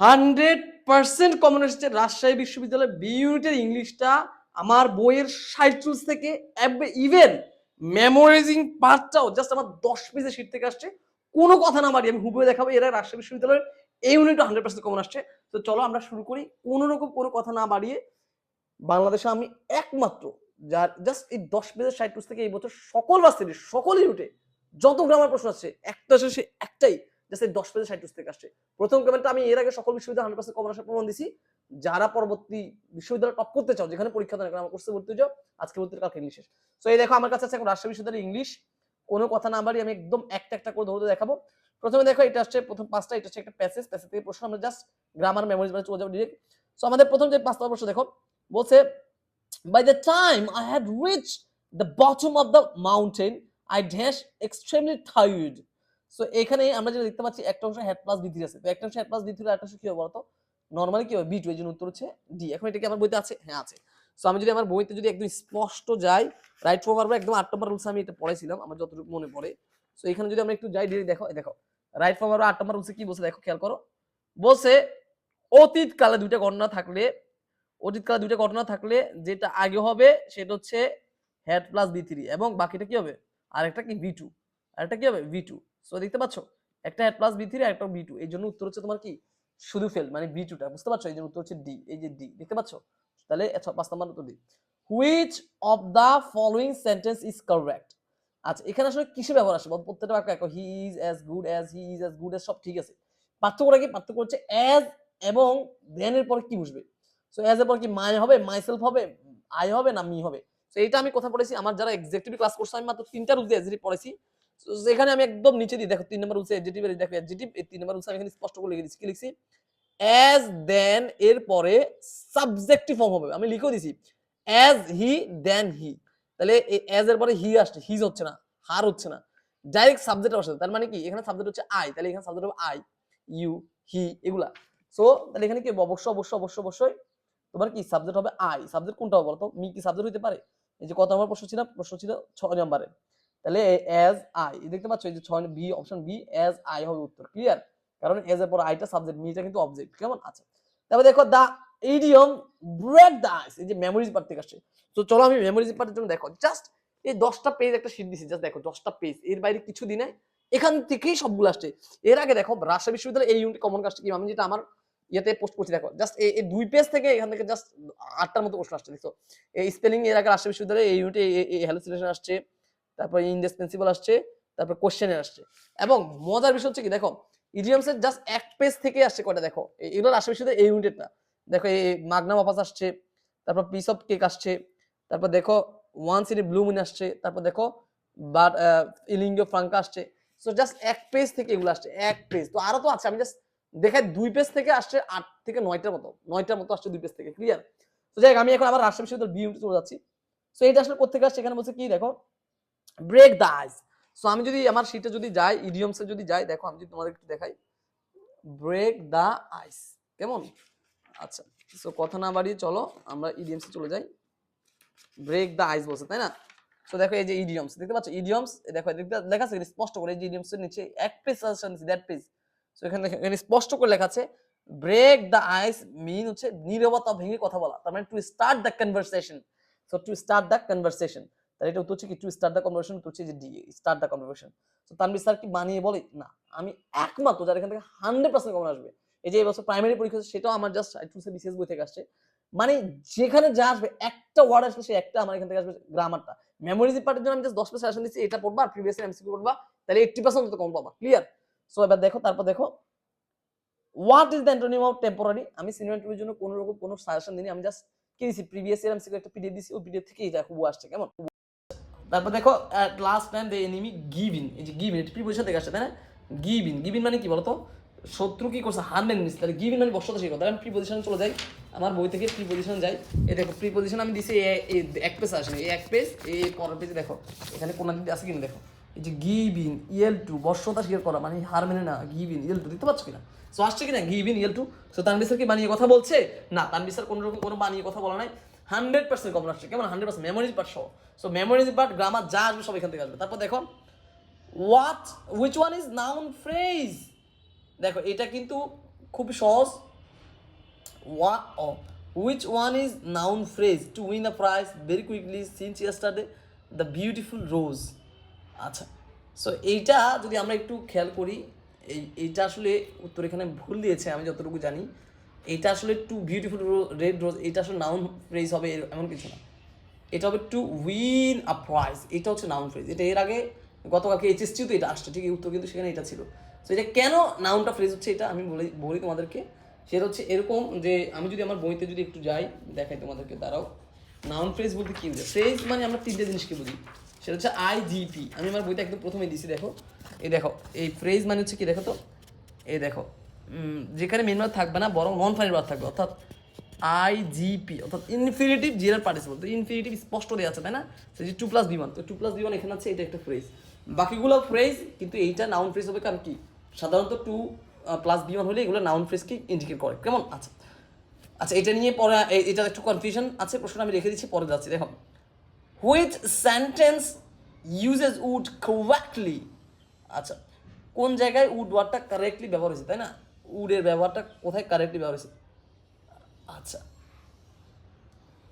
Hundred percent common এসেছে রাজশাহী বিশ্ববিদ্যালয়ের B ইউনিটের ইংলিশটা আমার বইয়ের সাইট চুজ থেকে ইভেন মেমোরাইজিং পার্টটাও জাস্ট আমার দশ পেজের শিট থেকে আসছে। কোনো কথা না বাড়ি আমি হুবহু দেখাবো, এরা রাজশাহী বিশ্ববিদ্যালয়ের এই ইউনিটটা হান্ড্রেড পার্সেন্ট কমন আসছে। তো চলো আমরা শুরু করি। কোনো রকম কোনো কথা না বাড়িয়ে বাংলাদেশে আমি একমাত্র যার জাস্ট এই দশ পেজের সাইড চুজ থেকে এই বছর সকল বাস্তির সকল ইউনিটে যত গ্রামার প্রশ্ন আসছে একটা শেষে একটাই। জাস্ট এই দশ পেজের সাইড থেকে আসছে। প্রথম কমেন্টটা আমি এর আগে সকল বিশ্ববিদ্যালয় হান্ড্রেড পার্সেন্ট কমন আসার প্রমাণ দিছি। যারা পরবর্তী বিশ্ববিদ্যালয় টপ করতে চাও, যেখানে পরীক্ষা দেয় আমার কোর্সে ভর্তি যাও, আজকে ভর্তি কালকে ইংলিশ তো এই দেখো, আমার কাছে আছে এখন রাজশাহী বিশ্ববিদ্যালয়ের ইংলিশ কোনো কথা না বাড়ি আমি একদম একটা একটা করে ধরতে দেখাবো। প্রথমে দেখো, এটা হচ্ছে প্রথম পাঁচটা, এটা হচ্ছে একটা প্যাসেজ প্যাসেজ থেকে প্রশ্ন আমরা জাস্ট গ্রামার মেমোরিজ মানে চলে যাব ডিরেক্ট সো আমাদের প্রথম যে পাঁচটা প্রশ্ন দেখো, বলছে by the time I had reach the bottom of the mountain I dash extremely tired so এখানে আমরা যেটা দেখতে পাচ্ছি, একটা অংশ হেড প্লাস বি থ্রি আছে। তো একটা অংশ হেড প্লাস বি থ্রি একটা অংশ কি হবে বলতো? নর্মালি কি হবে? বি টু এই জন্য উত্তর হচ্ছে ডি এখন এটা কি আমার বইতে আছে? হ্যাঁ আছে। সো আমি যদি আমার বইতে যদি একদম স্পষ্ট যাই রাইট ফর্ম পারব একদম আট নম্বর রুলস আমি এটা পড়াইছিলাম, আমার যতটুকু মনে পড়ে। সো এখানে যদি আমরা একটু যাই ডিরেক্ট দেখো দেখো। রাইট ফর্ম পারব আট নম্বর রুলসে কি বলছে দেখো, খেয়াল করো। বলছে অতীত কালে দুইটা ঘটনা থাকলে অতীত কালে দুইটা ঘটনা থাকলে যেটা আগে হবে, সেটা হচ্ছে হেড প্লাস বি থ্রি এবং বাকিটা কি হবে? আরেকটা কি? বি টু আরেকটা কি হবে? ভি টু সো দেখতে পাচ্ছ? একটা হেড প্লাস বি থ্রি একটা বি টু এই জন্য উত্তর হচ্ছে তোমার কি? শুধু ফেল মানে বি টুটা বুঝতে পারছ? এই জন্য উত্তর হচ্ছে ডি এই যে ডি দেখতে পাচ্ছ? তাহলে পাঁচ নম্বর উত্তর D which of the following sentence is correct আচ্ছা এখানে আসলে কিসের ব্যবহার আসে? বল? প্রত্যেকটা বাক্য এক he is as good as he is as good as সব ঠিক আছে। পার্থক্যটা কি? পার্থক্য হচ্ছে অ্যাজ এবং দেন এর পরে কি বুঝবে? সো অ্যাজ এর পর কি মাই হবে? মাইসেলফ হবে? আই হবে? না মি হবে? তো এটা আমি কথা পড়েছি আমার যারা এক্সিকিউটিভ ক্লাস করছে, আমি মাত্র তিনটা রুলস এক্সিকিউটিভ পড়েছি যেখানে আমি একদম নিচে দিই দেখো, তিন নম্বর রুলসে এডজেক্টিভ দেখো এই তিন নম্বর রুলসে আমি এখানে স্পষ্ট করে লিখে দিচ্ছি। কি লিখছি? অ্যাজ দেন এর পরে সাবজেক্টিভ ফর্ম হবে। আমি লিখেও দিছি। অ্যাজ হি দেন হি তাহলে অ্যাজ এর পরে হি আসছে। হিজ হচ্ছে না। হার হচ্ছে না। ডাইরেক্ট সাবজেক্ট তার মানে কি? এখানে সাবজেক্ট হচ্ছে আই তাহলে এখানে সাবজেক্ট হবে আই ইউ হি এগুলা। সো তাহলে এখানে কি অবশ্যই অবশ্যই অবশ্যই অবশ্যই তোমার কি সাবজেক্ট হবে আই সাবজেক্ট কোনটা হবে বলতো? মি কি সাবজেক্ট হইতে পারে? এই যে কত নম্বর প্রশ্ন ছিল? প্রশ্ন ছিল ছয় নম্বরে। তাহলে অ্যাজ আই দেখতে পাচ্ছ এই যে ছয় B option B as I হবে উত্তর ক্লিয়ার কারণ এজ এর পর আইটা সাবজেক্ট মিটা কিন্তু অবজেক্ট কেমন আছে? তারপর দেখো দা ইডিয়ম ব্রেক দা আইস এই যে মেমোরিজ পার্ট থেকে আসছে। তো চলো আমি মেমোরিজ পার্টের জন্য দেখো জাস্ট এই দশটা পেজ একটা শিট দিছি জাস্ট দেখো দশটা পেজ এর বাইরে কিছু দিনে এখান থেকেই সবগুলো আসছে। এর আগে দেখো, রাজশাহী বিশ্ববিদ্যালয় এই ইউনিট কমন কাজটা কি? আমি যেটা আমার ইয়েতে পোস্ট করছি, দেখো জাস্ট এই দুই পেজ থেকে এখান থেকে জাস্ট আটটার মতো প্রশ্ন আসছে দেখো এই স্পেলিং এর আগে রাজশাহী বিশ্ববিদ্যালয়ে এই ইউনিটে এই হ্যালুসিনেশন আসছে। তারপর ইনডিসপেন্সিবল আসছে, তারপর কোশ্চেনের আসছে। এবং মজার বিষয় হচ্ছে কি, দেখো ইডিয়ামসের জাস্ট এক পেজ থেকে আসছে কয়টা, দেখো, এ- এগুলো রাজশাহী বিশ্ববিদ্যালয় এই ইউনিটেরটা দেখো এই মাগনাম অফাস আসছে, তারপর পিস অফ কেক আসছে, তারপর দেখো ওয়ান সিটি ব্লু মুন আসছে, তারপর দেখো বাট ইলিঙ্গো ফ্রাঙ্কা আসছে। সো জাস্ট এক পেজ থেকে এগুলো আসছে, এক পেজ তো আরও তো আছে, আমি জাস্ট দেখাই, দুই পেজ থেকে আসছে আট থেকে নয়টার মতো নয়টার মতো আসছে দুই পেজ থেকে ক্লিয়ার তো যাই আমি এখন আবার রাজশাহী বিশ্ববিদ্যালয় বি চলে যাচ্ছি। সো এটা আসলে কোথেকে আসছে? এখানে বলছে কি, দেখো ব্রেক দ্য আইস সো আমি যদি আমার শীটে যদি যাই ইডিয়মসে যদি যাই, দেখো আমি যদি তোমাদের একটু দেখাই। ব্রেক দ্য আইস কেমন? আচ্ছা সো কথা না বাড়িয়ে চলো, আমরা ইডিয়মসে চলে যাই। ব্রেক দ্য আইস বলছে, তাই না? সো দেখো এই যে ইডিয়মস দেখতে পাচ্ছ? ইডিয়মস দেখো লেখা আছে স্পষ্ট করে, এই যে ইডিয়মস এর নিচে এক পেজ সাজেশন দিছি দ্যাট পেজ সো এখানে এখানে স্পষ্ট করে লেখা আছে ব্রেক দ্য আইস মিন হচ্ছে নীরবতা ভেঙে কথা বলা। তার মানে to start the conversation so to start the conversation তাহলে এটা উত্তর হচ্ছে কি টু স্টার্ট দ্য কনভারসেশন উত্তর হচ্ছে যে ডি স্টার্ট দ্য কনভারসেশন তো তানভীর স্যার কি বানিয়ে বলে? না, আমি একমাত্র যার এখান থেকে হান্ড্রেড পার্সেন্ট কমন আসবে। এই যে এবছর প্রাইমারি পরীক্ষা সেটাও আমার জাস্ট টু সে বিসিএস বই থেকে আসছে। মানে যেখানে যা আসবে, একটা ওয়ার্ড আসবে সে একটা আমার এখান থেকে আসবে গ্রামারটা মেমোরিজ পার্টের জন্য আমি জাস্ট দশ পেজ সাজেশন দিচ্ছি, এটা পড়বা আর প্রিভিয়াস এমসিকিউ পড়বা তাহলে এইট্টি পার্সেন্ট কম পাবা। ক্লিয়ার সো এবার দেখো, তারপর দেখো what is the antonym of temporary আমি সিনিয়র ইন্টারভিউর জন্য কোনো রকম কোনো সাজেশন দিইনি, আমি জাস্ট কি দিছি প্রিভিয়াস ইয়ার এমসিকিউ একটা পিডিএফ দিছি, ওই পিডিএফ থেকে এটা হুবু আসছে, কেমন? তারপর দেখো last time the enemy give in এই যে গিভিন এটা প্রিপোজিশন থেকে আসছে তাই না? গিভিন গিভিন মানে কি বলতো? শত্রু কি করছে? হার মেনে নিচ্ছে। তাহলে গিভিন মানে বসতে সেই কথা আমি প্রিপোজিশন চলে যাই, আমার বই থেকে প্রিপোজিশন যাই। এই দেখো প্রিপোজিশন আমি দিছি এক পেজ আসেনি এই এক পেজ এই পরের পেজে দেখো, এখানে কোন দিকে আছে কিনা দেখো। এই যে গিভিন ইয়েল টু বর্ষতা স্বীকার করা মানে হার মেনে না গিভিন ইয়েল টু দেখতে পাচ্ছ কিনা? সো আসছে কিনা? Give in yield to so Tanvir sir কি বানিয়ে কথা বলছে? না তানবির স্যার কোনো রকম কোনো বানিয়ে কথা বলা নাই। হান্ড্রেড পার্সেন্ট কমন আসছে। কেমন? হান্ড্রেড পার্সেন্ট মেমোরিজ সহ। সো মেমোরিজ বাট গ্রামার যা আসবে সব এখান থেকে আসবে। তারপর দেখো what which one is noun phrase দেখো, এটা কিন্তু খুব সহজ। Which one is noun phrase? To win a prize, very quickly, since yesterday the beautiful rose আচ্ছা সো এইটা যদি আমরা একটু খেয়াল করি, এই, এইটা আসলে উত্তর এখানে ভুল দিয়েছে, আমি যতটুকু জানি। এইটা আসলে টু বিউটিফুল রেড রোজ এটা আসলে নাউন ফ্রেজ হবে এমন কিছু না। এটা হবে টু উইন আ প্রাইজ এটা হচ্ছে নাউন ফ্রেজ এটা এর আগে গতকালকে এইচএসটিও তো এটা আসছে, ঠিক উত্তর কিন্তু সেখানে এটা ছিল। তো এটা কেন নাউনটা ফ্রেজ হচ্ছে এটা? আমি বলি বলি তোমাদেরকে। সেটা হচ্ছে এরকম যে আমি যদি আমার বইতে যদি একটু যাই, দেখাই তোমাদেরকে, দাঁড়াও। নাউন ফ্রেজ বলতে কি বুঝে ফ্রেজ মানে আমরা তিনটে জিনিসকে বুঝি। সেটা হচ্ছে আইজিপি আমি আমার বইতে একদম প্রথমে দিছি, দেখো। এই দেখো, এই ফ্রেজ মানে হচ্ছে কি, দেখো তো? এই দেখো। যেখানে মেন বার থাকবে না, বরং নন ফাইনাল বার থাকবে, অর্থাৎ আইজিপি অর্থাৎ ইনফিনিটিভ জিরার পার্টিসিপল তো ইনফিনিটিভ স্পষ্ট দেওয়া আছে, তাই না? সেই যে টু প্লাস বি ওয়ান তো টু প্লাস বি ওয়ান এখানে আছে, এটা একটা ফ্রেজ বাকিগুলো ফ্রেজ কিন্তু এইটা নাউন ফ্রেজ হবে, কারণ কি? সাধারণত টু প্লাস বি ওয়ান হলে এগুলো নাউন ফ্রেজকে ইন্ডিকেট করে, কেমন? আচ্ছা। আচ্ছা এটা নিয়ে পরে, এ- এটার একটু কনফিউশন আছে প্রশ্ন আমি রেখে দিচ্ছি, পরে যাচ্ছি, দেখো। Which sentence uses would correctly আচ্ছা কোন জায়গায় উড ওয়ার্ডটা কারেক্টলি ব্যবহার হয়েছে, তাই না? উডের ব্যবহারটা কোথায় কারেক্টলি ব্যবহার হয়েছে? আচ্ছা।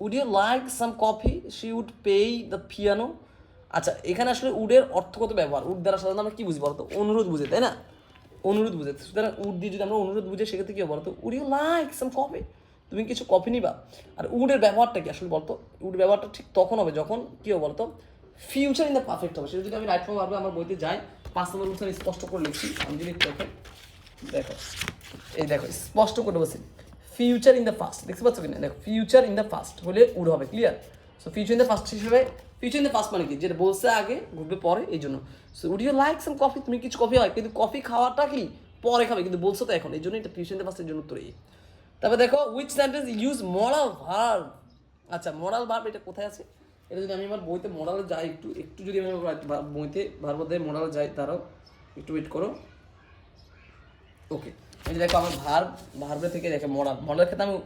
Would you like some coffee, she would play the piano. আচ্ছা এখানে আসলে উডের অর্থগত ব্যবহার? উড দ্বারা সাধারণত আমরা কি বুঝি বলতো? অনুরোধ বুঝে, তাই না? অনুরোধ বুঝে। সুতরাং উড দিয়ে যদি আমরা অনুরোধ বুঝে, সেক্ষেত্রে কি বলতো? Would you like some coffee. তুমি কিছু কফি নিবা। আর উডের ব্যবহারটা কি আসলে বলতো? উড ব্যবহারটা ঠিক তখন হবে যখন কি হবে বলতো? ফিউচার ইন দ্য পারফেক্ট হবে। সেটা যদি আমি রাইট ফর্ম আমার বইতে যাই, পাঁচ নম্বর স্পষ্ট করে লিখছি। আমি যদি দেখেন দেখো এই দেখো, স্পষ্ট করে বলছি ফিউচার ইন দ্য ফাস্ট দেখতে পাচ্ছ কিনা? দেখো ফিউচার ইন দ্য ফাস্ট হলে উড হবে clear so future in the past হিসেবে ফিউচার ইন দ্য ফাস্ট মানে কি? যেটা বলছে আগে, ঘুরবে পরে, এই জন্য। So would you like some coffee তুমি কিছু কফি হয়, কিন্তু কফি খাওয়াটা কি? পরে খাবে, কিন্তু বলছো তো এখন, এই জন্য এটা ফিউচার ইন দ্য ফাস্টের জন্য উত্তর এই। তারপর দেখো which sentence use modal verb আচ্ছা মরাল ভার্ব এটা কোথায় আছে? এটা যদি আমি আমার বইতে মরালে যাই একটু একটু যদি আমি বইতে ভার্ব দেয় মরাল যাই, তারাও একটু ওয়েট করো। ওকে এই যে দেখো, আমার ভার্ব ভার্বের থেকে দেখো মডাল মডালের ক্ষেত্রে আমি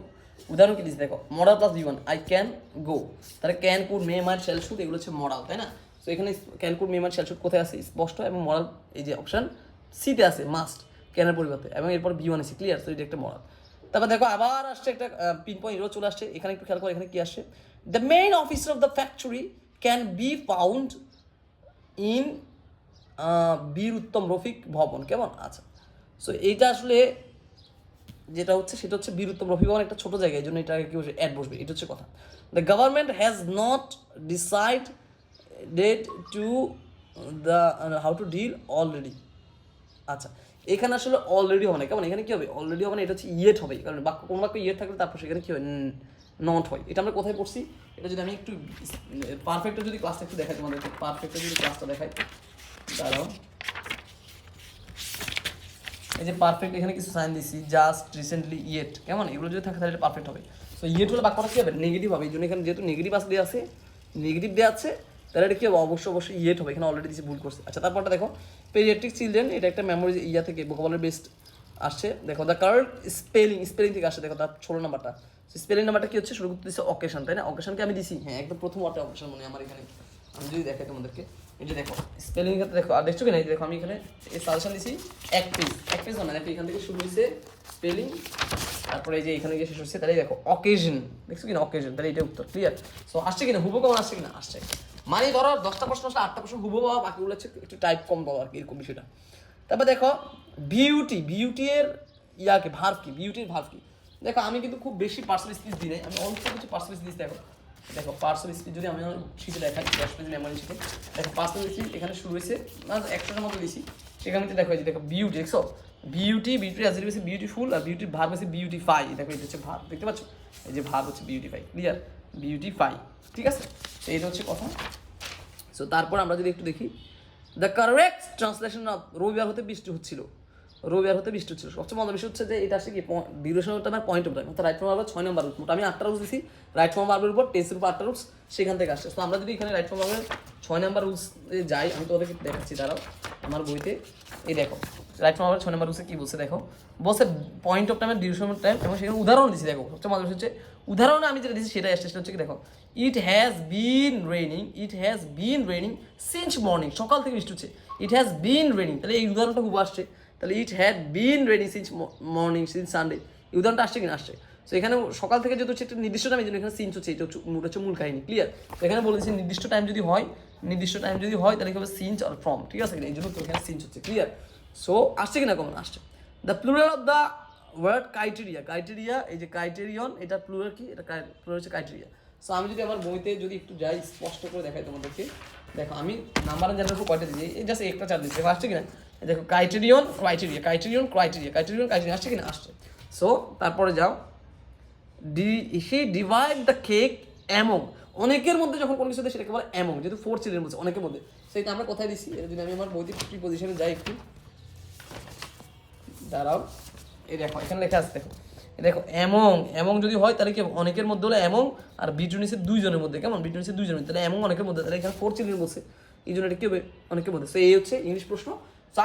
উদাহরণ কি দিচ্ছি দেখো modal plus V one I can go তাহলে ক্যান কুড মে মার শেল শুট এগুলো হচ্ছে মডাল তাই না? তো এখানে ক্যান কুড মে মার শেল শুট কোথায় আছে? স্পষ্ট, এবং মডাল এই যে অপশন সিতে আছে মাস্ট ক্যানের পরিবর্তে, এবং এরপর বি ওয়ান আছে ক্লিয়ার তো এটা একটা মডাল তারপর দেখো, আবার আসছে একটা পিন পয়েন্ট এরও চলে আসছে। এখানে একটু খেয়াল করো, এখানে কি আসছে? The main officer of the factory can be found in Bir Uttam Rafiq ভবন। কেমন? আচ্ছা। সো এইটা আসলে যেটা হচ্ছে, সেটা হচ্ছে বীরত্ব ভবন একটা ছোট জায়গা এই জন্য এটা কি বসে অ্যাড বসবে। এটা হচ্ছে কথা। The government has not decide date to the how to deal already আচ্ছা এখানে আসলে অলরেডি হবে না। কেমন? এখানে কী হবে? অলরেডি হবে না, এটা হচ্ছে ইয়েট হবে। কারণ বাক্য, কোনো বাক্য ইয়েট থাকলে তারপর সেখানে কী হয়? নট হয়। এটা আমরা কোথায় পড়ছি? এটা যদি আমি একটু পারফেক্টটা যদি ক্লাসটা একটু দেখাই তোমাদেরকে। পারফেক্টটা যদি ক্লাসটা দেখাই, দাঁড়াও। এই যে পারফেক্ট এখানে কিছু সাইন দিছি জাস্ট রিসেন্টলি ইয়েট কেমন? এগুলো যদি থাকে তাহলে পারফেক্ট হবে। সো ইয়েট হলে বাক্যটা কি হবে? নেগেটিভ হবে। এই জন্য এখানে যেহেতু নেগেটিভ আসলে আছে নেগেটিভ দেওয়া আছে, তাহলে এটা কি হবে? অবশ্যই অবশ্যই ইয়েট হবে। এখানে অলরেডি দিয়েছি ভুল করছে। আচ্ছা তারপরটা দেখো। পেরিয়াট্রিক চিলড্রেন এটা একটা মেমোরি ইয়া থেকে ভোকাবলের বেস্ট আসছে। দেখো দ্য কারেক্ট স্পেলিং স্পেলিং থেকে আসছে। দেখো, তার ষোলো নাম্বারটা। স্পেলিং নাম্বারটা কি হচ্ছে? শুরু করতে দিচ্ছে অকেশন তাই না? অকেশনকে আমি দিছি। হ্যাঁ একদম প্রথম ওয়ার্ডটা অকেশন মনে আমার এখানে। আমি যদি দেখাই তোমাদেরকে। যে দেখো স্পেলিং ক্ষেত্রে দেখো, আর দেখছ কি না? এই দেখো, আমি এখানে এই সাজেশন দিছি, এক পেজ এক পেজ মানে দেখো, এখান থেকে শুরু হয়েছে স্পেলিং তারপরে এই যে এখানে গিয়ে শেষ হচ্ছে, তাহলে দেখো অকেশন দেখছ কিনা অকেশন তাহলে এটা উত্তর ক্লিয়ার সো আসছে কিনা হুবো কেমন আসছে কিনা আসছে। মানে ধরো, দশটা প্রশ্ন আসলে আটটা প্রশ্ন হুবো পাওয়া, বাকিগুলো হচ্ছে একটু টাইপ কম পাওয়া আর কি, এরকম বিষয়টা। তারপর দেখো বিউটি বিউটি এর ইয়াকে ভার্ভ কি? বিউটির ভার্ভ কি? দেখো, আমি কিন্তু খুব বেশি পার্সোনাল স্পিচ দিই নাই, আমি অল্প কিছু পার্সেল স্পিচ দেখো। দেখো পার্সোনাল স্পিচ যদি আমি শিখে দেখাই, দশ পেজ মেমোরি শিখে দেখো পার্সোনাল স্পিচ এখানে শুরু হয়েছে না একশোটার মতো বেশি সেখানে তো দেখো দেখো বিউটি দেখছ? বিউটি বিউটি অ্যাজ হচ্ছে বিউটিফুল আর বিউটির ভার্ব হচ্ছে বিউটিফাই দেখো, এটা হচ্ছে ভার্ব দেখতে পাচ্ছ? এই যে ভার্ব হচ্ছে বিউটিফাই ক্লিয়ার বিউটিফাই ঠিক আছে? তো এটা হচ্ছে কথা। সো তারপর আমরা যদি একটু দেখি দ্য কারেক্ট ট্রান্সলেশন অফ রবিবার হতে বৃষ্টি হচ্ছিল। রবিবার হতে বৃষ্টি হচ্ছিল। সবচেয়ে মজার বিষয় হচ্ছে যে এটা আসছে কি duration of time point of time অর্থাৎ রাইট ফর্ম বারবার ছয় নম্বর মোট আমি আটটা রুলস দিছি রাইট ফর্ম বারবার উপর টেস্টের উপর আটটা রুলস সেখান থেকে আসছে। তো আমরা যদি এখানে রাইট ফর্ম বারবার ছয় নম্বর রুলস যাই, আমি তোমাদেরকে দেখাচ্ছি, দাঁড়াও, আমার বইতে। এই দেখো রাইট ফর্ম বারবার ছয় নম্বর রুলসে কি বলছে, দেখো। বলছে পয়েন্ট অফ টাইমের ডিউরেশন টাইম এবং সেখানে উদাহরণ দিচ্ছি দেখো। সবচেয়ে মজার বিষয় হচ্ছে, উদাহরণে আমি যেটা দিচ্ছি সেটাই আসছে, সেটা হচ্ছে কি, দেখো it has been raining it has been raining since morning সকাল থেকে বৃষ্টি হচ্ছে ইট হ্যাজ বিন রেনিং তাহলে এই উদাহরণটা খুব আসছে। তাহলে it had been raining since morning since Sunday উদাহরণটা আসছে কিনা? আসছে। তো এখানে সকাল থেকে যেহেতু হচ্ছে একটা নির্দিষ্ট টাইম জন্য এখানে সিনচ হচ্ছে, এটা হচ্ছে মূল কাহিনী ক্লিয়ার তো এখানে বলেছি নির্দিষ্ট টাইম যদি হয়, নির্দিষ্ট টাইম যদি হয়, তাহলে হবে? সিনচ আর ফ্রম ঠিক আছে এই জন্য তো এখানে সিনচ হচ্ছে ক্লিয়ার সো আসছে কিনা কমন আসছে। The plural of the word criteria criteria এই যে ক্রাইটেরিয়ন এটা প্লুরাল কি? এটা প্লুরাল হচ্ছে ক্রাইটেরিয়া সো আমি যদি আমার বইতে যদি একটু যাই, স্পষ্ট করে দেখাই তোমাদেরকে। দেখো, আমি নাম্বার জানার উপর কয়টা দিয়েছি? এই জাস্ট একটা চার দিচ্ছি আসছে কিনা? দেখো criterion criteria criterion criteria criterion criteria আসছে কিনা? আসছে। সো তারপরে যাও। Did he divide the cake among অনেকের মধ্যে যখন কোনো কিছু সেটাকে বলে অ্যামং যেহেতু ফোর চিলের মধ্যে অনেকের মধ্যে। সেটা আমরা কোথায় দিচ্ছি এটা যদি আমি আমার বইতে প্রিপোজিশনে যাই একটু। দাঁড়াও। এই দেখো, এখানে লেখা আছে, দেখো। দেখো অ্যামং অ্যামং যদি হয়, তাহলে কি অনেকের মধ্যে হলো অ্যামং আর বিটুনিসের দুইজনের মধ্যে। কেমন? বিটুনিসের দুইজনের মধ্যে। তাহলে অ্যামং অনেকের মধ্যে, তাহলে এখানে ফোর চিলড্রেন বলছে। এই জন্য এটা কি হবে? অনেকের মধ্যে। সো এই হচ্ছে ইংলিশ প্রশ্ন।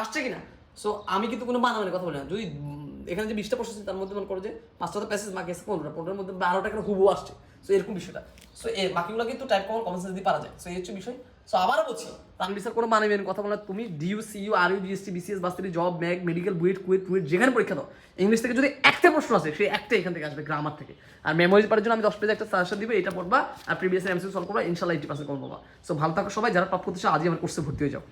আসছে কিনা? সো আমি কিন্তু কোনো বানাবেন কথা বলি না। যদি এখানে যে বিশটা প্রশ্ন তার মধ্যে মনে করো যে পাঁচটা প্যাসেজ মার্ক আছে পনেরোটা। পনেরোর মধ্যে বারোটা করে হুবু আসছে? সো এরকম বিষয়টা। সো এই বাকিগুলো কিন্তু টাইপ কমন কমন সেন্স দিয়ে পারা যায়। সো এই হচ্ছে বিষয়। সো আবার বলছি তানবির স্যার কোনো মেন কথা বলা তুমি DU CU R U GST BCS বাস্তারি job ম্যাক মেডিকেল বুয়েট কুয়েট কুয়েট যেখানে পরীক্ষা দাও ইংলিশ থেকে যদি একটা প্রশ্ন আসে, সেই একটা এখান থেকে আসবে গ্রামার থেকে। আর মেমোরি পাওয়ার জন্য আমি দশ পেজে একটা সাজেশন দিব, এটা পড়বা, আর প্রিভিয়াস এমসিউ সলভ করবা ইনশাল্লাহ এইটি পার্সেন্ট কম পাবা। সো ভালো থাকো সবাই, যারা টপ করতে আজই আমার কোর্সে ভর্তি হয়ে যাও।